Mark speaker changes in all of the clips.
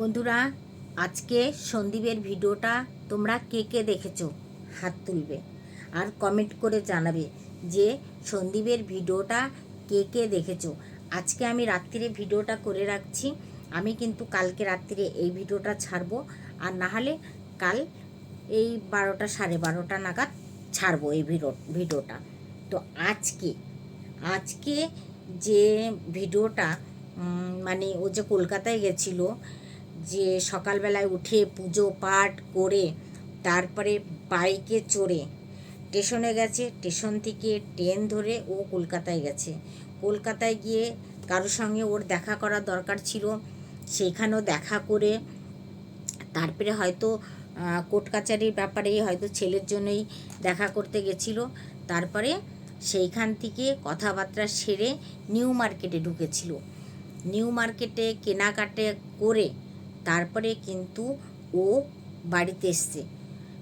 Speaker 1: বন্ধুরা, আজকে সন্দীপের ভিডিওটা তোমরা কে কে দেখেছ? হাত তুলবে। আর কমেন্ট করে জানাবে যে সন্দীপের ভিডিওটা কে কে দেখেছ? আজকে আমি রাত্রিরে ভিডিওটা করে রাখছি। আমি কিন্তু কালকে রাত্রিরে এই ভিডিওটা ছাড়বো। আর না হলে কাল এই বারোটা, সাড়ে বারোটা নাগাদ ছাড়বো এই ভিডিও, ভিডিওটা। তো আজকে আজকে যে ভিডিওটা মানে ও যে কলকাতায় গেছিল যে সকালবেলায় উঠে পুজো পাঠ করে তারপরে বাইকে চড়ে স্টেশনে গেছে, স্টেশন থেকে ট্রেন ধরে ও কলকাতায় গেছে। কলকাতায় গিয়ে কারোর সঙ্গে ওর দেখা করার দরকার ছিল সেখানেও দেখা করে তারপরে হয়তো কোর্ট কাচারির ব্যাপারে হয়তো ছেলের জন্যই দেখা করতে গেছিল। তারপরে সেইখান থেকে কথাবার্তা সেরে নিউ মার্কেটে ঢুকেছিল। নিউ মার্কেটে কেনাকাটে করে তারপরে কিন্তু ও বাড়িতে এসছে।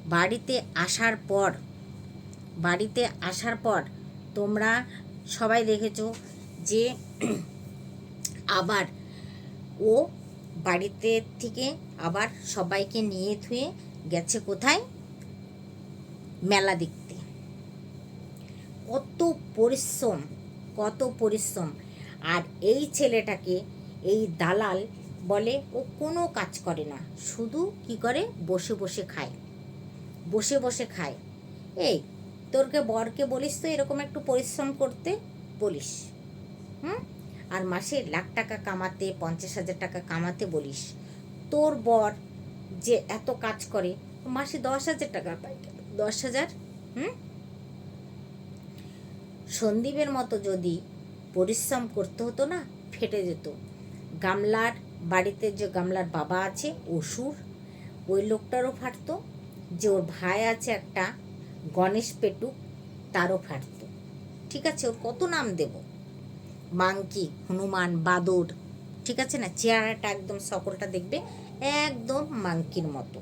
Speaker 1: বাড়িতে আসার পর, বাড়িতে আসার পর তোমরা সবাই দেখেছ যে আবার ও বাড়িতে থেকে আবার সবাইকে নিয়ে থুয়ে গেছে কোথায়? মেলা দেখতে। কত পরিশ্রম কত পরিশ্রম। আর এই ছেলেটাকে, এই দালাল বলে, ও কোনো কাজ করে না, শুধু কি করে? বসে বসে খায়। বসে বসে খায়। এই, তোরকে বরকে বলিস তো এরকম একটু পরিশ্রম করতে? বলিস। হুম? আর মাসে লাখ টাকা কামাতে, পঞ্চাশ হাজার টাকা কামাতে বলিস। তোর বর যে এত কাজ করে মাসে দশ হাজার টাকা কেন? দশ হাজার? হুম? সন্দীপের মতো যদি পরিশ্রম করতে হতো না, ফেটে যেত। গামলার বাড়িতে যে গামলার বাবা আছে, অসুর, ওই লোকটারও ফাটতো, যে ওর ভাই আছে একটা, গণেশ পেটুক, তারও ফাটতো। ঠিক আছে, ওর কত নাম দেব? মাংকি হনুমান বাদর ঠিক আছে না? চেহারাটা একদম সকলটা দেখবে, একদম মাংকির মতো।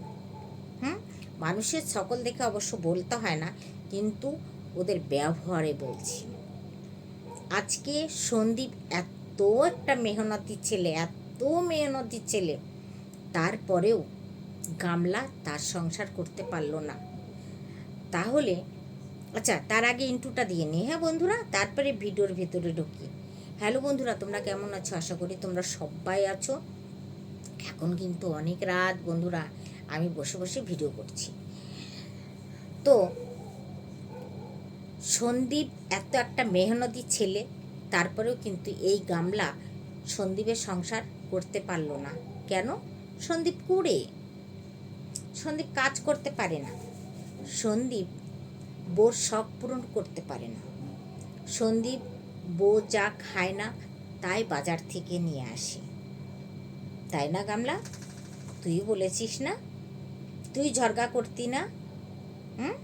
Speaker 1: হুম? মানুষের সকল দেখে অবশ্য বলতে হয় না, কিন্তু ওদের ব্যবহারে বলছি। আজকে সন্দীপ এত একটা মেহনতি ছেলে, এত মেহনতি ছেলে। তারপরেও গামলা তার সংসার করতে পারল না। তাহলে আচ্ছা তার আগে ইন্টুটা দিয়ে নিই হ্যাঁ বন্ধুরা, তারপরে ভিডিওর ভেতরে ঢুকি। হ্যালো বন্ধুরা, তোমরা কেমন আছো? আশা করি তোমরা সবাই আছো। এখন কিন্তু অনেক রাত বন্ধুরা, আমি বসে বসে ভিডিও করছি। তো, সন্দীপ এত একটা মেহনতি ছেলে, তারপরেও কিন্তু এই গামলা সন্দীপের সংসার করতে পারল না। কেন? সন্দীপ কুড়ে। সন্দীপ কাজ করতে পারে না। সন্দীপ বোর শখ পূরণ করতে পারে না। সন্দীপ বউ যা খায় না, তাই বাজার থেকে নিয়ে আসে। তাই না গামলা? তুই বলেছিস না? তুই ঝরগা করতি না? হুম?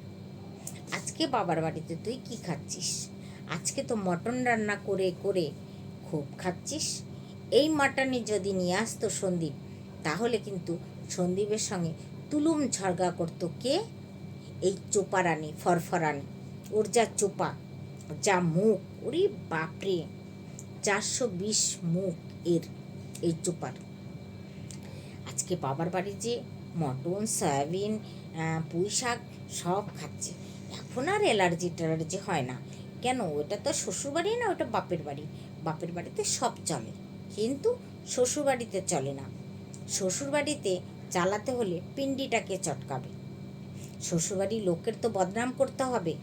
Speaker 1: আজকে বাবার বাড়িতে তুই কি খাচ্ছিস? আজকে তো মটন রান্না করে করে খুব খাচ্ছিস। মাটনে যদি নিয়ে আসতো সন্দীপ, তাহলে কিন্তু সন্দীপের সঙ্গে তুলুম ঝরগা করতো কে? এই চোপারানি, ফরফরানি, ওর যা চোপা যা মুখ, ওরে বাপরে, চারশো বিশ মুখ এর এই চোপার। আজকে বাবার বাড়ি যে মটন, সয়াবিন পুঁই শাক সব খাচ্ছে, এখন আর অ্যালার্জি ট্যালার্জি হয় না। কেন? ওটা তো শ্বশুরবাড়ি না, ওটা বাপের বাড়ি? বাপের বাড়িতে সব চলে। কিন্তু শ্বশুরবাড়িতে চলে না। শ্বশুরবাড়িতে চালাতে হলে পিন্ডিটাকে চটকাবে। শ্বশুরবাড়ির লোকের তো বদনাম করতে হবে।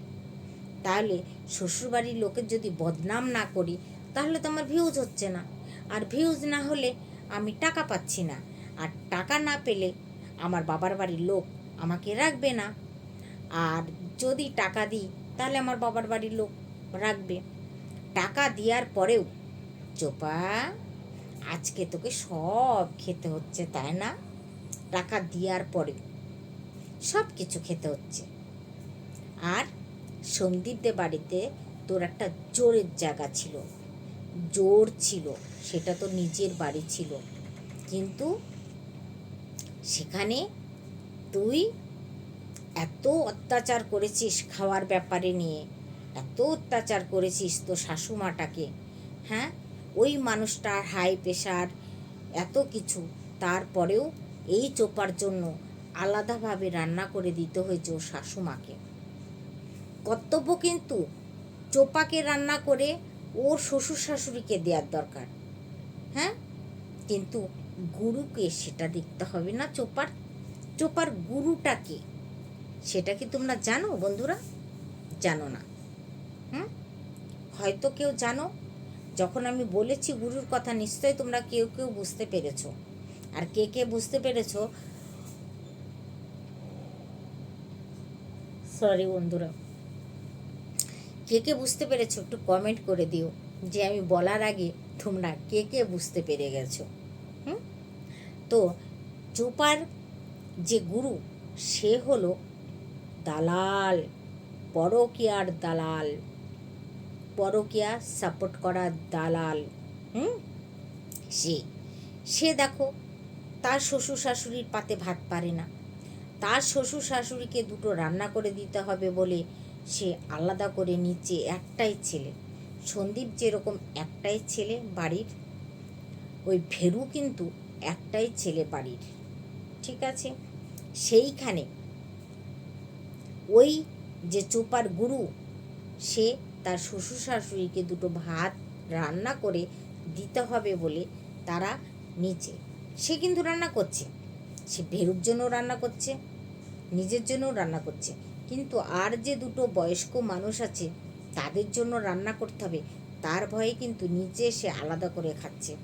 Speaker 1: তাহলে শ্বশুরবাড়ির লোকের যদি বদনাম না করি, তাহলে তো আমার ভিউজ হচ্ছে না। আর ভিউজ না হলে আমি টাকা পাচ্ছি না। আর টাকা না পেলে আমার বাবার বাড়ির লোক আমাকে রাখবে না। আর যদি টাকা দিই, তাহলে আমার বাবার বাড়ির লোক রাখবে। টাকা দেওয়ার পরেও চোপা আজকে তোকে সব খেতে হচ্ছে, তাই না? টাকা দেওয়ার পরে সব কিছু খেতে হচ্ছে। আর সন্দীপদের বাড়িতে তোর একটা জোরের জায়গা ছিল। জোর ছিল, সেটা তো নিজের বাড়ি ছিল। কিন্তু সেখানে তুই এত অত্যাচার করেছিস খাওয়ার ব্যাপারে নিয়ে, এত অত্যাচার করেছিস তো শাশুমাটাকে হ্যাঁ? ওই মানুষটার হাই প্রেশার এত কিছু। তারপরেও এই চোপার জন্য আলাদাভাবে রান্না করে দিতে হয়েছে ওর শাশুমাকে। কর্তব্য কিন্তু চোপাকে রান্না করে ওর শ্বশুর শাশুড়িকে দেওয়ার দরকার। হ্যাঁ? কিন্তু গুরুকে সেটা দেখতে হবে না চোপার। চোপার গুরুটাকে সেটা কি তোমরা জানো বন্ধুরা? জানো না। হুম? হয়তো কেউ জানো। যখন আমি বলেছি গুরুর কথা, নিশ্চয়ই তোমরা কেউ কেউ বুঝতে পেরেছ। আর কে কে বুঝতে পেরেছ? সরি বন্ধুরা। কে কে বুঝতে পেরেছ? একটু কমেন্ট করে দিও। যে আমি বলার আগে তোমরা কে কে বুঝতে পেরে গেছো? হুম? তো চোপার যে গুরু, সে হলো দালাল, পরকিয়ার দালাল। পরকিয়া সাপোর্ট করা দালাল। হুম? সে সে দেখো, তার শ্বশুর শাশুড়ির পাতে ভাত পারে না। তার শ্বশুর শাশুড়িকে দুটো রান্না করে দিতে হবে বলে সে আলাদা করে নিচে একটাই ছেলে। সন্দীপ যেরকম একটাই ছেলে বাড়ির, ওই ভেরু কিন্তু একটাই ছেলে বাড়ির। ঠিক আছে? সেইখানে ওই যে চোপার গুরু, সে তার শ্বশুর শাশুড়িকে দুটো ভাত রান্না করে দিতে হবে বলে তারা নিচে। সে কিন্তু রান্না করছে। সে ভেরুর জন্য রান্না করছে, নিজের জন্যও রান্না করছে। কিন্তু আর যে দুটো বয়স্ক মানুষ আছে, তাদের জন্য রান্না করতে হবে, তার ভয়ে কিন্তু নিচে সে আলাদা করে খাচ্ছে।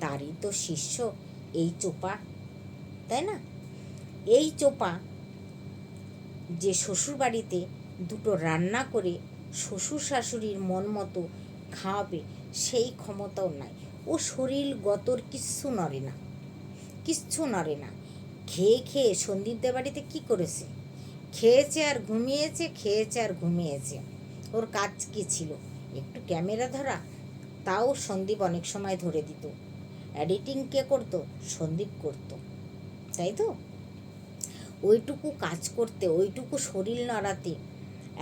Speaker 1: তারই তো শিষ্য এই চোপা, তাই না? এই চোপা যে শ্বশুর বাড়িতে দুটো রান্না করে শ্বশুর শাশুড়ির মন মতো খাওয়াবে, সেই ক্ষমতাও নাই। ও শরীর গতর কিচ্ছু নড়ে না, কিচ্ছু নড়ে না। খেয়ে খেয়ে সন্দীপদের বাড়িতে কি করেছে? খেয়েছে আর ঘুমিয়েছে, খেয়েছে আর ঘুমিয়েছে। ওর কাজ কি ছিল? একটু ক্যামেরা ধরা, তাও সন্দীপ অনেক সময় ধরে দিত। এডিটিং কে করতো? সন্দীপ করতো। তাই তো? ওইটুকু কাজ করতে, ওইটুকু শরীর নড়াতে,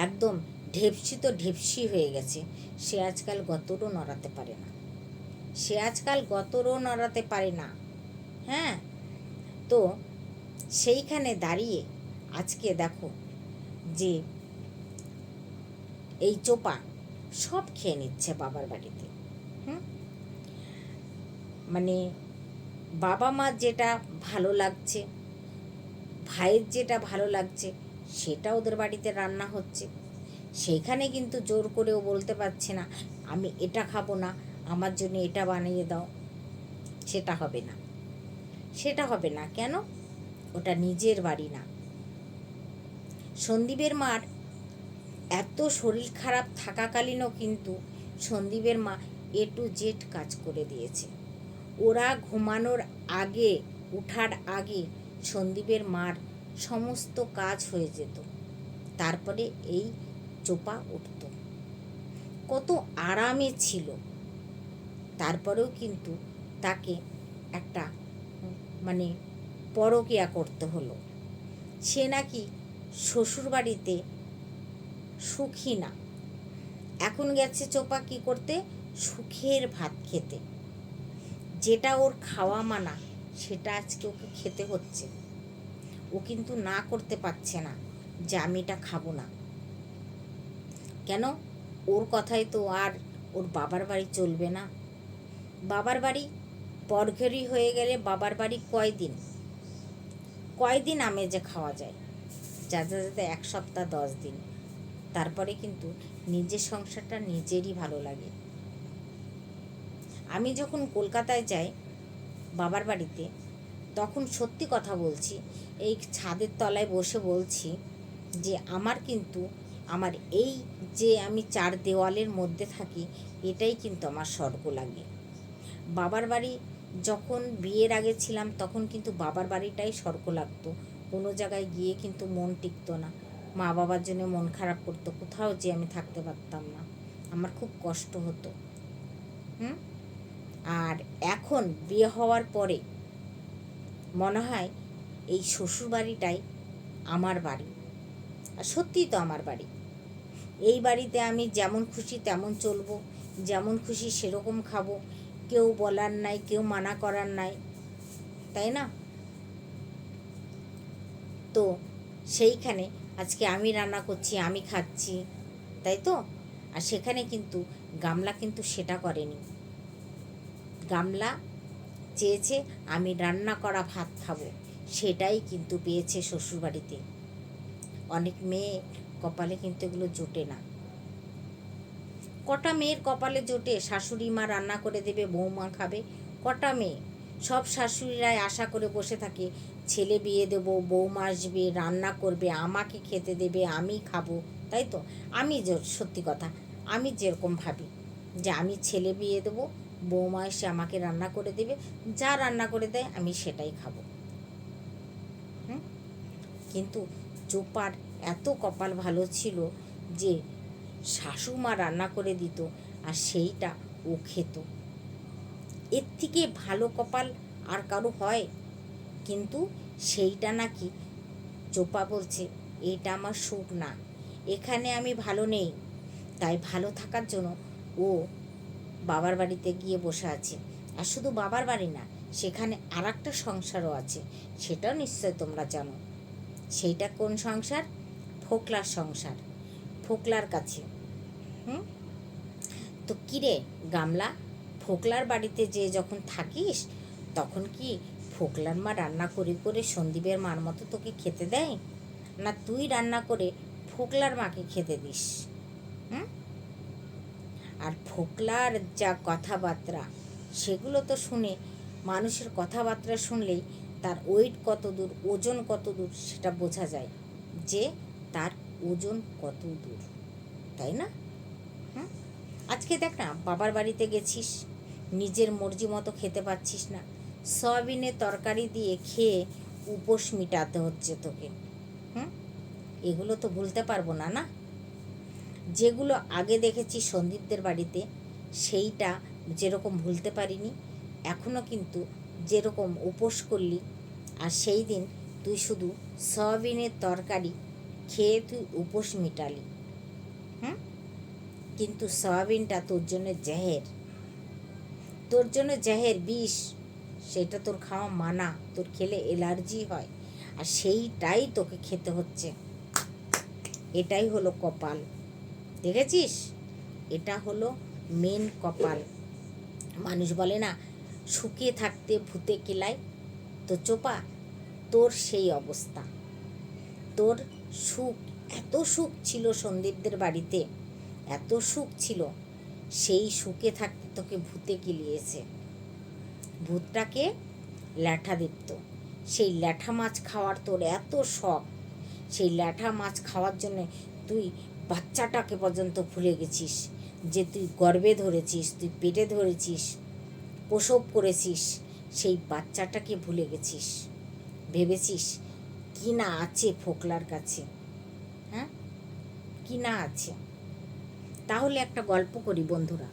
Speaker 1: একদম ঢেপসি তো ঢেপসি হয়ে গেছে। সে আজকাল গতরও নড়াতে পারে না। সে আজকাল গতরও নড়াতে পারে না। হ্যাঁ? তো সেইখানে দাঁড়িয়ে আজকে দেখো যে এই চোপা সব খেয়ে নিচ্ছে বাবার বাড়িতে। হুম? মানে বাবা মা যেটা ভালো লাগছে, ভাইয়ের যেটা ভালো লাগছে, সেটা ওদের বাড়িতে রান্না হচ্ছে। সেইখানে কিন্তু জোর করেও বলতে পারছে না, আমি এটা খাব না, আমার জন্য এটা বানিয়ে দাও। সেটা হবে না। সেটা হবে না। কেন? ওটা নিজের বাড়ি না। সন্দীপের মার এত শরীর খারাপ থাকাকালীনও কিন্তু সন্দীপের মা এ টু জেড কাজ করে দিয়েছে। ওরা ঘুমানোর আগে, উঠার আগে সন্দীপের মার সমস্ত কাজ হয়ে যেত। তারপরে এই চোপা উঠত। কত আরামে ছিল। তারপরেও কিন্তু তাকে একটা মানে পরকিয়া করতে হলো। সে নাকি শ্বশুরবাড়িতে সুখী না। এখন গেছে চোপা কি করতে? সুখের ভাত খেতে। যেটা ওর খাওয়া মানা, সেটা আজকে ওকে খেতে হচ্ছে। ও কিন্তু না করতে পারছে না যে আমি এটা খাব না। কেন? ওর কথাই তো আর ওর বাবার বাড়ি চলবে না। বাবার বাড়ি পরঘেরি হয়ে গেলে বাবার বাড়ি কয়দিন? কয়দিন আমেজে খাওয়া যায়? যাতে যাতে এক সপ্তাহ দশ দিন। তারপরে কিন্তু নিজের সংসারটা নিজেরই ভালো লাগে। আমি যখন কলকাতায় যাই বাবার বাড়িতে, তখন সত্যি কথা বলছি, এই ছাদের তলায় বসে বলছি যে, আমার কিন্তু আমার এই যে আমি চার দেওয়ালের মধ্যে থাকি, এটাই কিন্তু আমার স্বর্গ লাগে। বাবার বাড়ি যখন বিয়ের আগে ছিলাম, তখন কিন্তু বাবার বাড়িটাই স্বর্গ লাগতো। কোনো জায়গায় গিয়ে কিন্তু মন টিকতো না। মা বাবার জন্য মন খারাপ করতো, কোথাও যে আমি থাকতে পারতাম না। আমার খুব কষ্ট হতো। হুম? আর এখন বিয়ে হওয়ার পরে মনে হয় এই শ্বশুর বাড়িটাই আমার বাড়ি। আর সত্যিই তো আমার বাড়ি। এই বাড়িতে আমি যেমন খুশি তেমন চলবো, যেমন খুশি সেরকম খাব। কেউ বলার নাই, কেউ মানা করার নাই, তাই না? তো সেইখানে আজকে আমি রান্না করছি, আমি খাচ্ছি, তাই তো? আর সেখানে কিন্তু গামলা কিন্তু সেটা করেনি। গামলা চেয়েছে আমি রান্না করা ভাত খাব, সেটাই কিন্তু পেয়েছে শ্বশুরবাড়িতে। অনেক মেয়ে কপালে কিন্তু এগুলো জোটে না। কটা মেয়ের কপালে জোটে, শাশুড়ি মা রান্না করে দেবে, বৌমা খাবে, কটা মেয়ে? সব শাশুড়িরাই আশা করে বসে থাকে, ছেলে বিয়ে দেব, বৌমা আসবে, রান্না করবে, আমাকে খেতে দেবে, আমি খাব, তাই তো? আমি সত্যি কথা, আমি যেরকম ভাবি যে আমি ছেলে বিয়ে দেবো, বৌমা এসে আমাকে রান্না করে দেবে, যা রান্না করে দেয় আমি সেটাই খাব। কিন্তু চোপার এত কপাল ভালো ছিল যে শাশুমা রান্না করে দিত আর সেইটা ও খেত। এর থেকে ভালো কপাল আর কারও হয়? কিন্তু সেইটা নাকি চোপা বলছে এটা আমার সুখ না, এখানে আমি ভালো নেই। তাই ভালো থাকার জন্য ও বাবার বাড়িতে গিয়ে বসে আছে। আর শুধু বাবার বাড়ি না, সেখানে আর একটা সংসারও আছে, সেটাও নিশ্চয় তোমরা জানো। সেইটা কোন সংসার? ফোকলার সংসার, ফোকলার কাছে। হুম? তো কিরে গামলা, ফোকলার বাড়িতে যে যখন থাকিস, তখন কি ফোকলার মা রান্না করে করে সন্দীপের মার মতো তোকে খেতে দেয়? না তুই রান্না করে ফোকলার মাকে খেতে দিস? হুম? আর ফোকলার যা কথাবার্তা, সেগুলো তো শুনে, মানুষের কথাবার্তা শুনলেই তার ওয়েট কত দূর, ওজন কত দূর, সেটা বোঝা যায়। যে তার ওজন কত দূর? তাই না? হুম? আজকে দেখ না, বাবার বাড়িতে গেছিস, নিজের মর্জি মতো খেতে পাচ্ছিস না। সয়াবিনের তরকারি দিয়ে খেয়ে উপোস মিটাতে হচ্ছে তোকে। হুম? এগুলো তো ভুলতে পারব না না? যেগুলো আগে দেখেছি সন্দীপদের বাড়িতে, সেইটা যেরকম ভুলতে পারিনি এখনও কিন্তু যেরকম উপোস করলি, আর সেই দিন তুই শুধু সয়াবিনের তরকারি খেয়ে তুই উপোস মিটালি। হুম কিন্তু সয়াবিনটা তোর জন্য জেহের। তোর জন্য জেহের বিষ, সেটা তোর খাওয়া মানা, তোর খেলে এলার্জি হয়। আর সেইটাই তোকে খেতে হচ্ছে। এটাই হলো কপাল। দেখেছিস? এটা হলো মেন কপাল। মানুষ বলে না, শুকিয়ে থাকতে ভূতে কেলায়। তো চোপা, তোর সেই অবস্থা। তোর সুখ, এত সুখ ছিল সন্দীপদের বাড়িতে, এত সুখ ছিল, সেই সুখে থাকতে তোকে ভূতে কিলিয়েছে ভূতটাকে ল্যাঠা দীপ্ত। সেই ল্যাঠা মাছ খাওয়ার তোর এত শখ, সেই ল্যাঠা মাছ খাওয়ার জন্য তুই বাচ্চাটাকে পর্যন্ত ভুলে গেছিস, যে তুই গর্বে ধরেছিস, তুই পেটে ধরেছিস, প্রসব করেছিস, সেই বাচ্চাটাকে ভুলে গেছিস, ভেবেছিস কি না আছে ফোকলার কাছে? হ্যাঁ? কি না আছে? তাহলে একটা গল্প করি বন্ধুরা।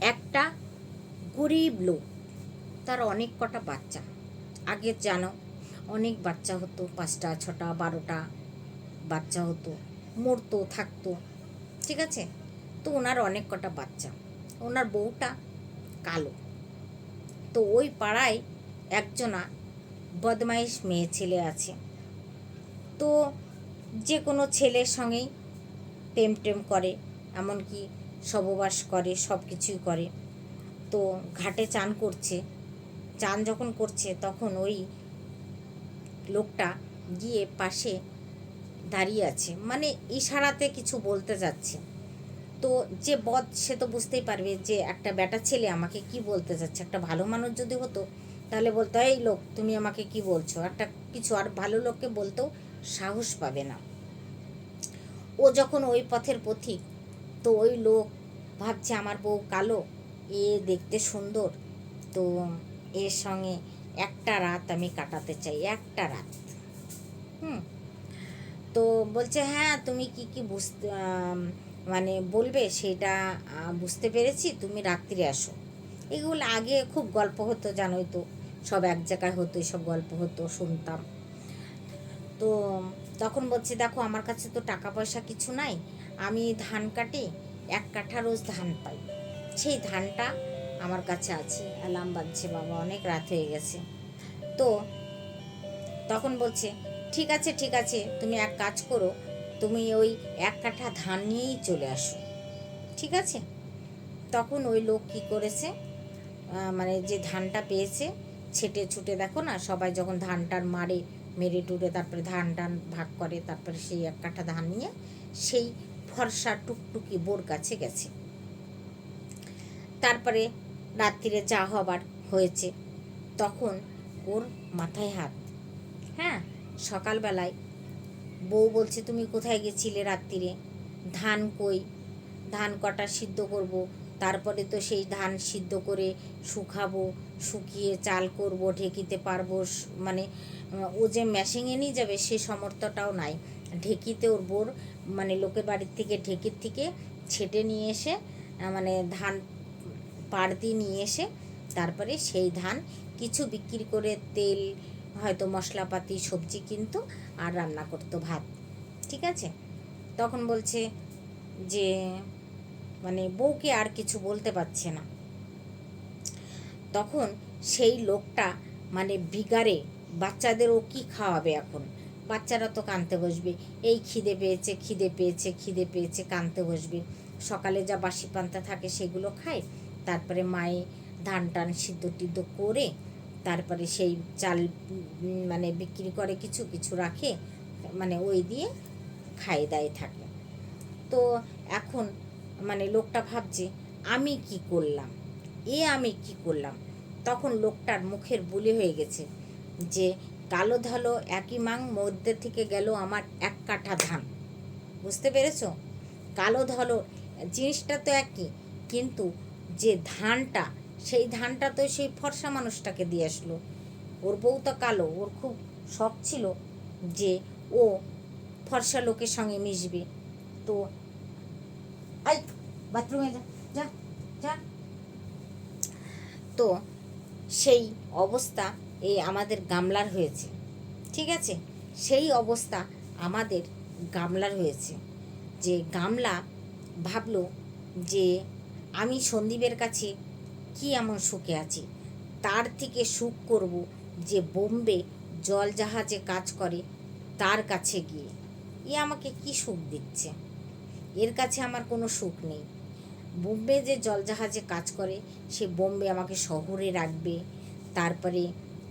Speaker 1: একটা গরিব লোক, তার অনেক কটা বাচ্চা। আগে জানো, অনেক বাচ্চা হতো, পাঁচটা, ছটা, বারোটা বাচ্চা হতো, মরতো, থাকতো, ঠিক আছে? তো ওনার অনেক কটা বাচ্চা। ওনার বউটা কালো। তো ওই পাড়ায় একজনা বদমাইশ মেয়ে ছেলে আছে। তো যে কোনো ছেলের সঙ্গেই প্রেম টেম করে, এমনকি সববাস করে সব কিছুই করে। তো ঘাটে চান করছে। চান যখন করছে, তখন ওই লোকটা গিয়ে পাশে দাঁড়িয়ে আছে। মানে ইশারাতে কিছু বলতে যাচ্ছে। তো যে বদ, সে তো বুঝতেই পারবে যে একটা বেটা ছেলে আমাকে কি বলতে যাচ্ছে? একটা ভালো মানুষ যদি হতো তাহলে বলতো, এই লোক, তুমি আমাকে কি বলছো? একটা কিছু আর ভালো লোককে বলতেও সাহস পাবে না। ও যখন ওই পথের পথিক, তো ওই লোক ভাবছে, আমার বউ কালো, এ দেখতে সুন্দর, তো এর সঙ্গে একটা রাত আমি কাটাতে চাই, একটা রাত। হুম। তো বলছে হ্যাঁ তুমি কি কি বুঝতে মানে বলবে সেটা বুঝতে পেরেছি, তুমি রাত্রিরে আসো। এগুলো আগে খুব গল্প হতো, জানোই তো। সব এক জায়গায় হতো, এসব গল্প হতো, শুনতাম। তো তখন বলছে, দেখো, আমার কাছে তো টাকা পয়সা কিছু নাই, আমি ধান কাটি, এক কাঠা রোজ ধান পাই। সেই ধানটা আমার কাছে আছে। অ্যালার্ম বাজছে, বাবা, অনেক রাত হয়ে গেছে। তো তখন বলছে, ঠিক আছে ঠিক আছে, তুমি এক কাজ করো, তুমি ওই এক কাঠা ধান নিয়েই চলে আসো। ঠিক আছে? তখন ওই লোক কি করেছে? মানে যে ধানটা পেয়েছে ছেটে ছুটে দেখো না, সবাই যখন ধান টান মারে, মেরে টুরে তারপরে ধান টান ভাগ করে, তারপরে সেই এক কাঠা ধান নিয়ে সেই ফর্সা টুকটুকি বোর কাছে গেছে। তারপরে রাত্রিরে চা হবার হয়েছে। তখন ওর মাথায় হাত। হ্যাঁ সকালবেলায় বউ বলছে, তুমি কোথায় গেছিলে রাত্রিরে? ধান কই? ধান কটা সিদ্ধ করব? তারপরে তো সেই ধান সিদ্ধ করে শুকাবো শুকিয়ে চাল করব, ঢেকিতে পারব মানে ও যে মেশিনে নিয়ে যাবে সে সমর্থটাও নাই। ঢেকিতে ওর বোর মানে লোকের বাড়ির থেকে ঢেকির থেকে ছেটে নিয়ে এসে মানে ধান পাড় দিয়ে নিয়ে এসে, তারপরে সেই ধান কিছু বিক্রি করে তেল, হয়তো মশলাপাতি, সবজি কিনতো আর রান্না করতো ভাত। ঠিক আছে? তখন বলছে যে মানে বউকে আর কিছু বলতে পারছে না। তখন সেই লোকটা মানে বিগারে বাচ্চাদের ও কি খাওয়াবে এখন? বাচ্চারা তো কানতে বসবে। এই খিদে পেয়েছে খিদে পেয়েছে খিদে পেয়েছে, কানতে বসবে। সকালে যা বাসি পান্তা থাকে সেগুলো খায়। তারপরে মায়ে ধান টান সিদ্ধ টিদ্ধ করে তারপরে সেই চাল মানে বিক্রি করে কিছু কিছু রাখে মানে ওই দিয়ে খায়, দায়, থাকে। তো এখন মানে লোকটা ভাবছে, আমি কি করলাম? এ আমি কি করলাম? তখন লোকটার মুখের বুলি হয়ে গেছে যে, কালো ধালো, একই মাং, মধ্যে থেকে গেল আমার এক কাঠা ধান। বুঝতে পেরেছ? কালো ধলো, জিনিসটা তো একই, কিন্তু যে ধানটা, সেই ধানটা তো সেই ফর্সা মানুষটাকে দিয়ে আসলো। ওর বউ তো কালো, ওর খুব শখ ছিল যে ও ফর্সা লোকের সঙ্গে মিশবে। তো আই বাথরুমে যা যা যা। তো সেই অবস্থা এই আমাদের গামলার হয়েছে। ঠিক আছে? সেই অবস্থা আমাদের গামলার হয়েছে। যে গামলা ভাবলো যে আমি সন্দীপের কাছে কি এমন সুখে আছি? তার থেকে সুখ করব যে বোম্বে জল জাহাজে কাজ করে তার কাছে গিয়ে। এ আমাকে কি সুখ দিচ্ছে? এর কাছে আমার কোনো সুখ নেই। বোম্বে যে জলজাহাজে কাজ করে, সে বোম্বে আমাকে শহরে রাখবে। তারপরে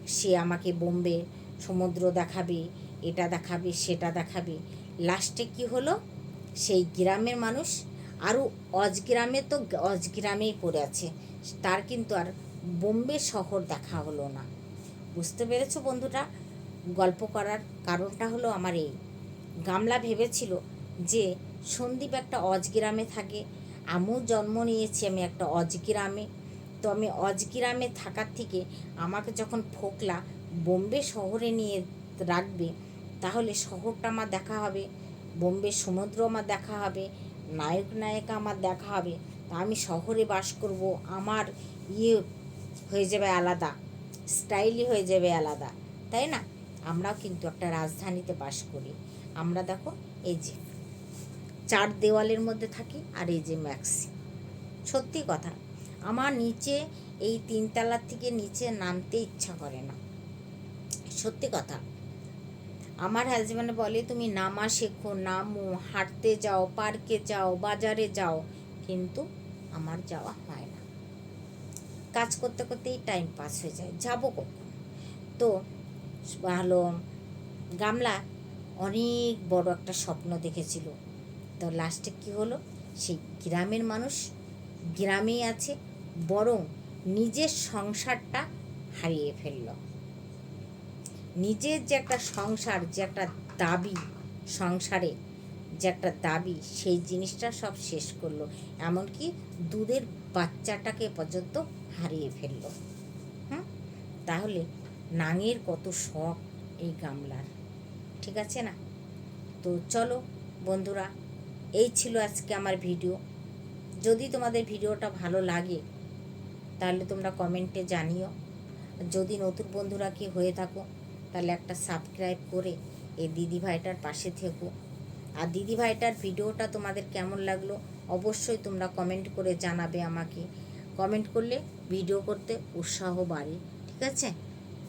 Speaker 1: সে আমাকে বোম্বে সমুদ্র দেখাবে, এটা দেখাবে, সেটা দেখাবে। লাস্টে কি হলো? সেই গ্রামের মানুষ, আরও অজগ্রামে তো অজগ্রামেই পড়ে আছে, তার কিন্তু আর বোম্বে শহর দেখা হলো না। বুঝতে পেরেছ বন্ধুটা গল্প করার কারণটা হলো আমার এই। গামলা ভেবেছিল যে সন্দীপ একটা অজগ্রামে থাকে আমিও জন্ম নিয়েছি আমি একটা অজগ্রামে। তো আমি অজগ্রামে থাকার থেকে আমাকে যখন ফোকলা বোম্বে শহরে নিয়ে রাখবে, তাহলে শহরটা আমার দেখা হবে, বোম্বে সমুদ্র আমার দেখা হবে, নায়ক নায়িকা আমার দেখা হবে। তা আমি শহরে বাস করব, আমার ইয়ে হয়ে যাবে আলাদা, স্টাইলই হয়ে যাবে আলাদা, তাই না? আমরাও কিন্তু একটা রাজধানীতে বাস করি। আমরা দেখো, এই যে চার দেওয়ালের মধ্যে থাকি আর এই যে ম্যাক্সি। সত্যি কথা, আমার নিচে, এই তিনতলার থেকে নিচে নামতে ইচ্ছা করে না। সত্যি কথা, আমার হাজব্যান্ড বলে, তুমি নামা শেখো, নামো, হাঁটতে যাও, পার্কে যাও, বাজারে যাও। কিন্তু আমার যাওয়া হয় না। কাজ করতে করতেই টাইম পাস হয়ে যায়। যাব কখন? তো ভালো, গামলা অনেক বড় একটা স্বপ্ন দেখেছিল। তো লাস্টে কি হলো? সেই গ্রামের মানুষ গ্রামেই আছে, বরং নিজের সংসারটা হারিয়ে ফেলল। নিজের যে একটা সংসার, যে একটা দাবি, সংসারে যে একটা দাবি, সেই জিনিসটা সব শেষ করল। এমনকি দুধের বাচ্চাটাকে পর্যন্ত হারিয়ে ফেলল। হুম? তাহলে নাঙের কত শখ এই গামলার। ঠিক আছে না? তো চলো বন্ধুরা এই ছিল আজকে আমার ভিডিও। যদি তোমাদের ভিডিওটা ভালো লাগে, তাহলে তোমরা কমেন্টে জানিও। যদি নতুন বন্ধুরা কি হয়ে থাকো, তাহলে একটা সাবস্ক্রাইব করে এই দিদি ভাইটার পাশে থেকো। আর দিদি ভাইটার ভিডিওটা তোমাদের কেমন লাগল, অবশ্যই তোমরা কমেন্ট করে জানাবে আমাকে। কমেন্ট করলে ভিডিও করতে উৎসাহ বাড়ে, ঠিক আছে?